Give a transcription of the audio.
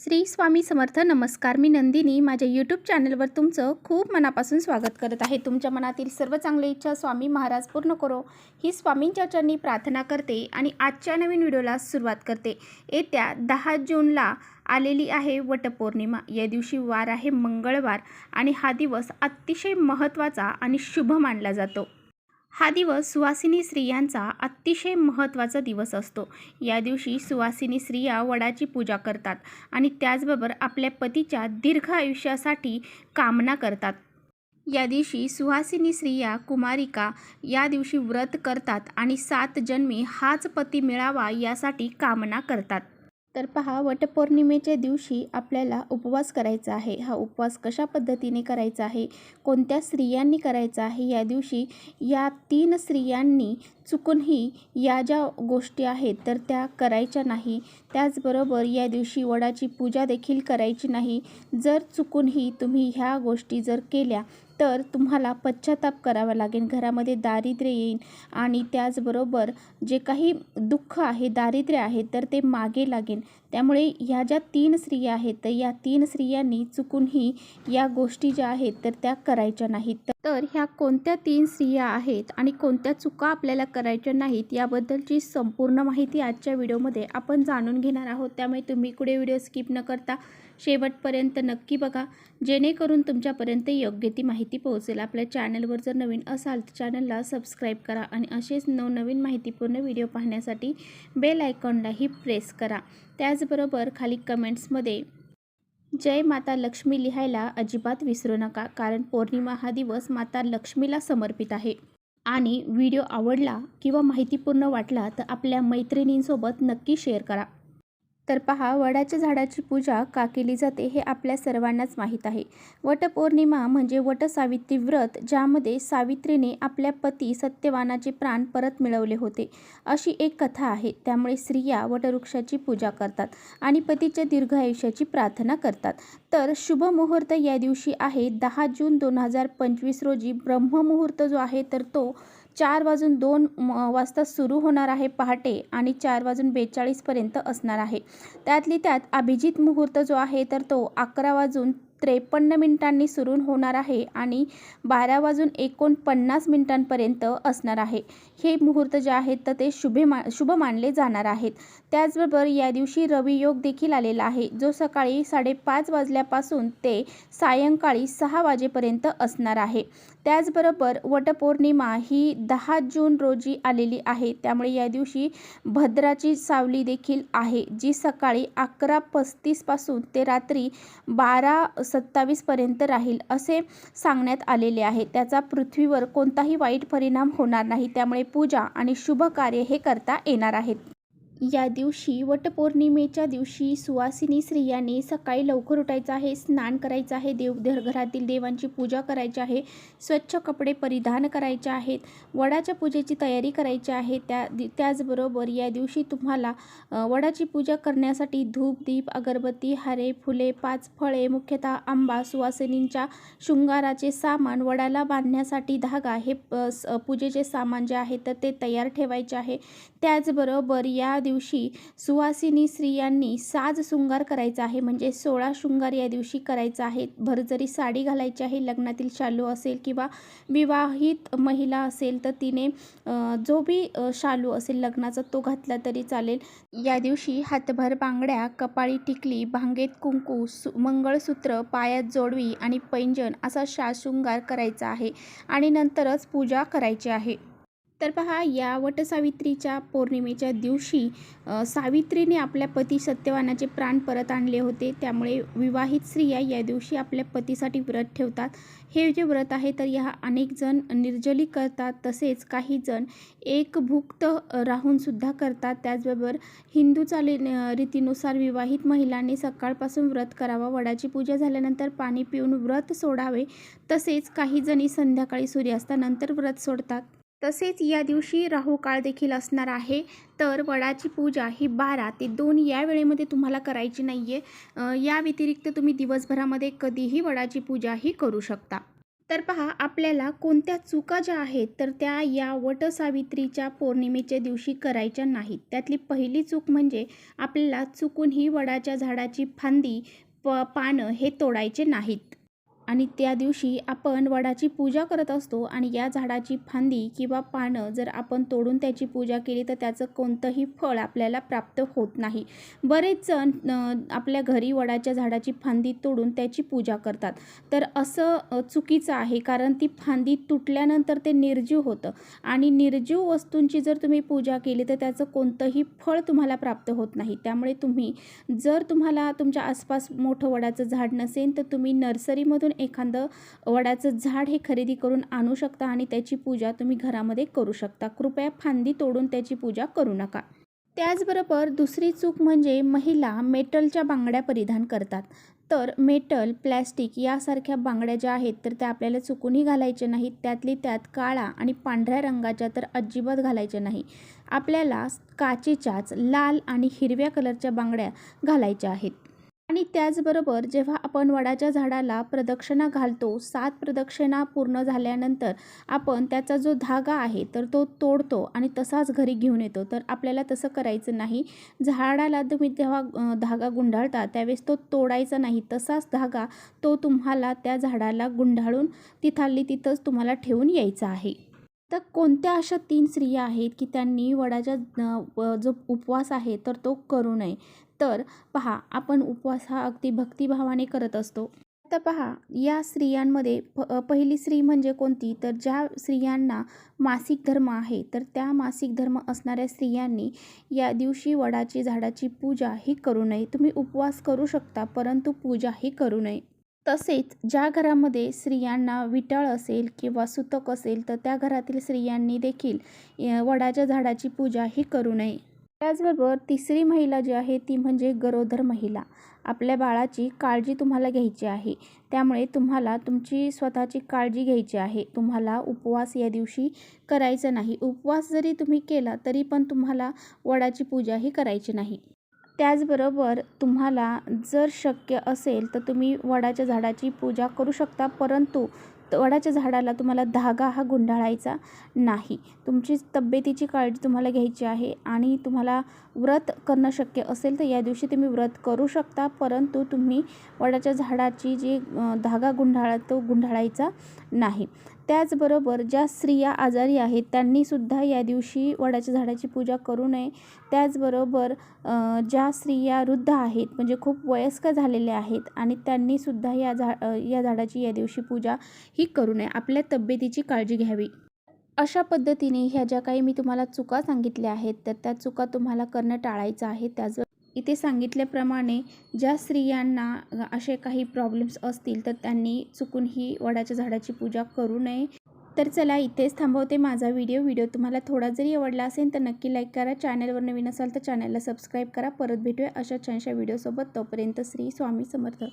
श्री स्वामी समर्थ नमस्कार. मी नंदिनी. माझ्या यूट्यूब चॅनलवर तुमचं खूप मनापासून स्वागत करत आहे. तुमच्या मनातील सर्व चांगली इच्छा स्वामी महाराज पूर्ण करो. ही स्वामींच्या चरणी प्रार्थना करते आणि आजच्या नवीन व्हिडिओला सुरुवात करते. येत्या दहा जूनला आलेली आहे वटपौर्णिमा. या दिवशी वार आहे मंगळवार आणि हा दिवस अतिशय महत्त्वाचा आणि शुभ मानला जातो. हा दिवस सुवासिनी स्त्रियांचा अतिशय महत्त्वाचा दिवस असतो. या दिवशी सुवासिनी स्त्रिया वडाची पूजा करतात आणि त्याचबरोबर आपल्या पतीच्या दीर्घ आयुष्यासाठी कामना करतात. या दिवशी सुहासिनी स्त्रिया कुमारिका या दिवशी व्रत करतात आणि सात जन्मी हाच पती मिळावा यासाठी कामना करतात. तर पहा वटपौर्णिमेच्या दिवशी आपल्याला उपवास करायचा आहे. हा उपवास कशा पद्धतीने करायचा आहे? कोणत्या स्त्रियांनी करायचा आहे? या दिवशी या तीन स्त्रियांनी चुकूनही या ज्या गोष्टी आहेत तर त्या करायच्या नाही. त्याचबरोबर या दिवशी वडाची पूजा देखील करायची नाही. जर चुकूनही तुम्ही ह्या गोष्टी जर केल्या तर तुम्हाला पश्चाताप करावा लागेल. घरामध्ये दारिद्र्य येईल आणि त्याचबरोबर जे काही दुःख आहे दारिद्र्य आहे तर ते मागे लागेल. त्यामुळे ह्या ज्या तीन स्त्रिया आहेत तर या तीन स्त्रियांनी चुकूनही या गोष्टी ज्या आहेत तर त्या करायच्या नाहीत. तर ह्या कोणत्या तीन स्त्रिया आहेत आणि कोणत्या चुका आपल्याला करायच्या नाहीत याबद्दलची संपूर्ण माहिती आजच्या व्हिडिओमध्ये आपण जाणून घेणार आहोत. त्यामुळे तुम्ही कुठे व्हिडिओ स्किप न करता शेवटपर्यंत नक्की बघा. जेणेकरून तुमच्यापर्यंत योग्य ती माहिती पोहोचेल. आपल्या चॅनलवर जर नवीन असाल तर चॅनलला सबस्क्राईब करा आणि असेच नवनवीन माहितीपूर्ण व्हिडिओ पाहण्यासाठी बेल आयकॉनलाही प्रेस करा. त्याचबरोबर खाली कमेंट्समध्ये जय माता लक्ष्मी लिहायला अजिबात विसरू नका कारण पौर्णिमा हा दिवस माता लक्ष्मीला समर्पित आहे. आणि व्हिडिओ आवडला किंवा माहितीपूर्ण वाटला तर आपल्या मैत्रिणींसोबत नक्की शेअर करा. तर पहा वडाच्या झाडाची पूजा का केली जाते हे आपल्या सर्वांनाच माहीत आहे. वटपौर्णिमा म्हणजे वटसावित्री व्रत ज्यामध्ये सावित्रीने आपल्या पती सत्यवानाचे प्राण परत मिळवले होते. अशी एक कथा आहे. त्यामुळे स्त्रिया वटवृक्षाची पूजा करतात आणि पतीच्या दीर्घ आयुष्याची प्रार्थना करतात. तर शुभ मुहूर्त या दिवशी आहे. दहा जून दोन हजार पंचवीस रोजी ब्रह्ममुहूर्त जो आहे तर तो चार वाजून दोन वाजता सुरू होणार आहे पहाटे आणि चार वाजून बेचाळीसपर्यंत असणार आहे. त्यातली त्यात अभिजित मुहूर्त जो आहे तर तो अकरा वाजून त्रेपन्न मिनिटांनी सुरू होणार आहे आणि बारा वाजून एकोणपन्नास मिनिटांपर्यंत असणार आहे. हे मुहूर्त जे आहेत तर ते शुभे मा शुभ मानले जाणार आहेत. त्याचबरोबर या दिवशी रवियोग देखील आलेला आहे जो सकाळी साडेपाच वाजल्यापासून ते सायंकाळी सहा वाजेपर्यंत असणार आहे. त्याचबरोबर वटपौर्णिमा ही दहा जून रोजी आलेली आहे त्यामुळे या दिवशी भद्राची सावली देखील आहे जी सकाळी अकरा पस्तीसपासून ते रात्री बारा सत्तावीसपर्यंत राहील असे सांगण्यात आलेले आहे. त्याचा पृथ्वीवर कोणताही वाईट परिणाम होणार नाही. त्यामुळे पूजा आणि शुभ कार्य हे करता येणार आहेत. या दिवशी वटपौर्णिमेच्या दिवशी सुवासिनी स्त्रियांनी सकाळी लवकर उठायचं आहे स्नान करायचं आहे देव घरातील देवांची पूजा करायची आहे स्वच्छ कपडे परिधान करायचे आहेत वडाच्या पूजेची तयारी करायची आहे. त्या त्याचबरोबर या दिवशी तुम्हाला वडाची पूजा करण्यासाठी धूप दीप अगरबत्ती हारे फुले पाच फळे मुख्यतः आंबा सुवासिनींच्या शृंगाराचे सामान वडाला बांधण्यासाठी धागा हे पूजेचे सामान जे आहे तर ते तयार ठेवायचे आहे. त्याचबरोबर या दिवशी दिवशी सुवासिनी स्त्रियांनी साज शृंगार करायचा आहे. म्हणजे सोळा शृंगार या दिवशी करायचा आहे. भरजरी साडी घालायची आहे लग्नातील शालू असेल किंवा विवाहित महिला असेल तर तिने जो बी शालू असेल लग्नाचा तो घातला तरी चालेल. या दिवशी हातभर बांगड्या कपाळी टिकली भांगेत कुंकू सु मंगळसूत्र पायात जोडवी आणि पैंजण असा शाशृंगार करायचा आहे. आणि नंतरच पूजा करायची आहे. तर पहा या वटसावित्रीच्या पौर्णिमेच्या दिवशी सावित्रीने आपल्या पती सत्यवानाचे प्राण परत आणले होते. त्यामुळे विवाहित स्त्रिया या दिवशी आपल्या पतीसाठी व्रत ठेवतात. हे जे व्रत आहे तर ह्या अनेक जण निर्जली करतात. तसेच काही जण एक भुक्त राहूनसुद्धा करतात. त्याचबरोबर हिंदू चाली रीतीनुसार विवाहित महिलांनी सकाळपासून व्रत करावा. वडाची पूजा झाल्यानंतर पाणी पिऊन व्रत सोडावे. तसेच काही जणी संध्याकाळी सूर्यास्तानंतर व्रत सोडतात. तसेच या दिवशी राहू काळ देखील असणार आहे. तर वडाची पूजा ही बारा ते दोन या वेळेमध्ये तुम्हाला करायची नाही आहे या व्यतिरिक्त तुम्ही दिवसभरामध्ये कधीही वडाची पूजा ही करू शकता. तर पहा आपल्याला कोणत्या चुका ज्या आहेत तर त्या या वटसावित्रीच्या पौर्णिमेच्या दिवशी करायच्या नाहीत. त्यातली पहिली चूक म्हणजे आपल्याला चुकून ही वडाच्या झाडाची फांदी प पानं हे तोडायचे नाहीत. आणि त्या दिवशी आपण वडाची पूजा करत असतो आणि या झाडाची फांदी किंवा पानं जर आपण तोडून त्याची पूजा केली तर त्याचं कोणतंही फळ आपल्याला प्राप्त होत नाही. बरेच जण आपल्या घरी वडाच्या झाडाची फांदी तोडून त्याची पूजा करतात. तर असं चुकीचं आहे कारण ती फांदी तुटल्यानंतर ते निर्जीव होतं. आणि निर्जीव वस्तूंची जर तुम्ही पूजा केली तर त्याचं कोणतंही फळ तुम्हाला प्राप्त होत नाही. त्यामुळे तुम्ही जर तुम्हाला तुमच्या आसपास मोठं वडाचं झाड नसेल तर तुम्ही नर्सरीमधून एखादं वडाचं झाड हे खरेदी करून आणू शकता आणि त्याची पूजा तुम्ही घरामध्ये करू शकता. कृपया फांदी तोडून त्याची पूजा करू नका. त्याचबरोबर दुसरी चूक म्हणजे महिला मेटलच्या बांगड्या परिधान करतात. तर मेटल प्लॅस्टिक यासारख्या बांगड्या ज्या आहेत तर त्या आपल्याला चुकूनही घालायच्या नाहीत. त्यातली त्यात काळा आणि पांढऱ्या रंगाच्या तर अजिबात घालायच्या नाही. आपल्याला काचेच्याच लाल आणि हिरव्या कलरच्या बांगड्या घालायच्या आहेत. आणि त्याचबरोबर जेव्हा आपण वडाच्या झाडाला प्रदक्षिणा घालतो सात प्रदक्षिणा पूर्ण झाल्यानंतर आपण त्याचा जो धागा आहे तर तो तोडतो आणि तसाच घरी घेऊन येतो. तर आपल्याला तसं करायचं नाही. झाडाला तुम्ही जेव्हा धागा गुंडाळता त्यावेळेस तो तोडायचा नाही. तसाच धागा तो तुम्हाला त्या झाडाला गुंडाळून तिथाली तिथंच तुम्हाला ठेवून यायचा आहे. तर कोणत्या अशा तीन स्त्रिया आहेत की त्यांनी वडाच्या जो उपवास आहे तर तो करू नये? तर पहा आपण उपवास हा अगदी भक्तिभावाने करत असतो. आता पहा या स्त्रियांमध्ये प पहिली स्त्री म्हणजे कोणती? तर ज्या स्त्रियांना मासिक धर्म आहे तर त्या मासिक धर्म असणाऱ्या स्त्रियांनी या दिवशी वडाची झाडाची पूजा ही करू नये. तुम्ही उपवास करू शकता परंतु पूजा ही करू नये. तसेच ज्या घरामध्ये स्त्रियांना विटाळ असेल किंवा सुतक असेल तर त्या घरातील स्त्रियांनी देखील वडाच्या झाडाची पूजा ही करू नये. त्याचबरोबर तिसरी महिला जी आहे ती म्हणजे गरोदर महिला. आपल्या बाळाची काळजी तुम्हाला घ्यायची आहे. त्यामुळे तुम्हाला तुमची स्वतःची काळजी घ्यायची आहे. तुम्हाला उपवास या दिवशी करायचा नाही. उपवास जरी तुम्ही केला तरी पण तुम्हाला वडाची पूजा ही करायची नाही. त्याचबरोबर तुम्हाला जर शक्य असेल तर तुम्ही वडाच्या झाडाची पूजा करू शकता. परंतु वडाच्या झाडाला तुम्हाला धागा हा गुंडाळायचा नाही. तुमची तब्येतीची काळजी तुम्हाला घ्यायची आहे आणि तुम्हाला व्रत करणं शक्य असेल तर या दिवशी तुम्ही व्रत करू शकता परंतु तुम्ही वडाच्या झाडाची जी धागा गुंडाळा तो गुंडाळायचा नाही. त्याचबरोबर ज्या स्त्रिया आजारी आहेत त्यांनीसुद्धा या दिवशी वडाच्या झाडाची पूजा करू नये. त्याचबरोबर ज्या स्त्रिया वृद्ध आहेत म्हणजे खूप वयस्क झालेल्या आहेत आणि त्यांनीसुद्धा या झा या झाडाची या दिवशी पूजा ही करू नये. आपल्या तब्येतीची काळजी घ्यावी. अशा पद्धतीने ह्या ज्या काही मी तुम्हाला चुका सांगितल्या आहेत तर त्या चुका तुम्हाला करणं टाळायचं आहे. त्याच इथे सांगितल्याप्रमाणे ज्या स्त्रियांना असे काही प्रॉब्लेम्स असतील तर त्यांनी चुकून ही वडाच्या झाडाची पूजा करू नये. तर चला इथेच थांबवते माझा व्हिडिओ व्हिडिओ तुम्हाला थोडा जरी आवडला असेल तर नक्की लाईक करा. चॅनलवर नवीन असाल तर चॅनलला सबस्क्राईब करा. परत भेटूया अशा छानशा व्हिडिओसोबत तोपर्यंत श्री स्वामी समर्थ.